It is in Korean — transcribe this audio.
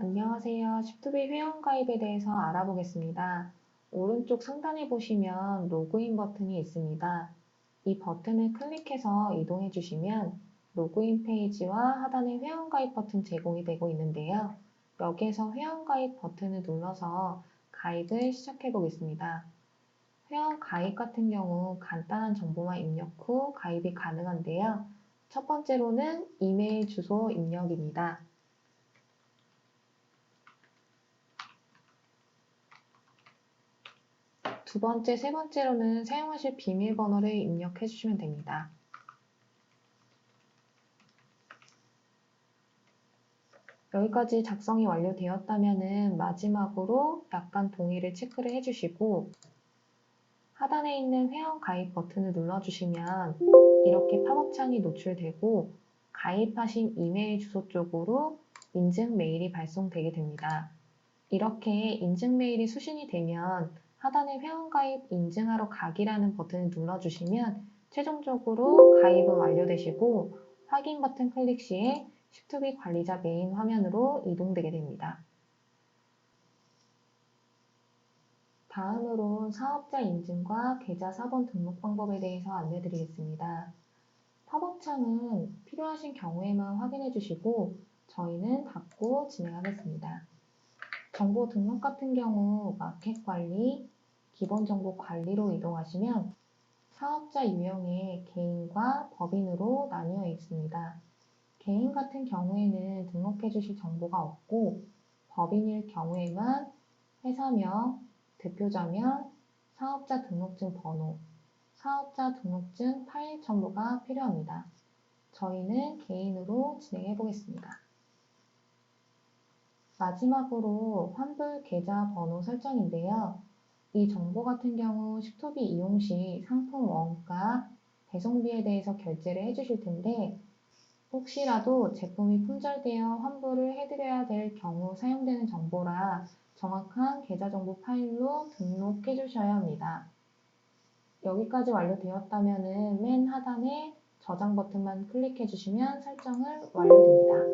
안녕하세요. 쉽투비 회원가입에 대해서 알아보겠습니다. 오른쪽 상단에 보시면 로그인 버튼이 있습니다. 이 버튼을 클릭해서 이동해 주시면 로그인 페이지와 하단에 회원가입 버튼 제공이 되고 있는데요. 여기에서 회원가입 버튼을 눌러서 가입을 시작해 보겠습니다. 회원 가입 같은 경우 간단한 정보만 입력 후 가입이 가능한데요. 첫 번째로는 이메일 주소 입력입니다. 두 번째, 세 번째로는 사용하실 비밀번호를 입력해 주시면 됩니다. 여기까지 작성이 완료되었다면 마지막으로 약관 동의를 체크를 해주시고 하단에 있는 회원 가입 버튼을 눌러주시면 이렇게 팝업 창이 노출되고 가입하신 이메일 주소 쪽으로 인증 메일이 발송되게 됩니다. 이렇게 인증 메일이 수신이 되면 하단에 회원가입 인증하러 가기라는 버튼을 눌러주시면 최종적으로 가입은 완료되시고 확인 버튼 클릭 시에 쉽투비 관리자 메인 화면으로 이동되게 됩니다. 다음으로 사업자 인증과 계좌 사본 등록 방법에 대해서 안내드리겠습니다. 팝업 창은 필요하신 경우에만 확인해 주시고 저희는 닫고 진행하겠습니다. 정보 등록 같은 경우 마켓 관리, 기본 정보 관리로 이동하시면 사업자 유형의 개인과 법인으로 나뉘어 있습니다. 개인 같은 경우에는 등록해 주실 정보가 없고 법인일 경우에만 회사명, 대표자명, 사업자 등록증 번호, 사업자 등록증 파일 첨부가 필요합니다. 저희는 개인으로 진행해 보겠습니다. 마지막으로 환불 계좌 번호 설정인데요. 이 정보 같은 경우 식토비 이용 시 상품 원가, 배송비에 대해서 결제를 해주실 텐데 혹시라도 제품이 품절되어 환불을 해드려야 될 경우 사용되는 정보라 정확한 계좌 정보 파일로 등록해 주셔야 합니다. 여기까지 완료되었다면 맨 하단에 저장 버튼만 클릭해 주시면 설정을 완료됩니다.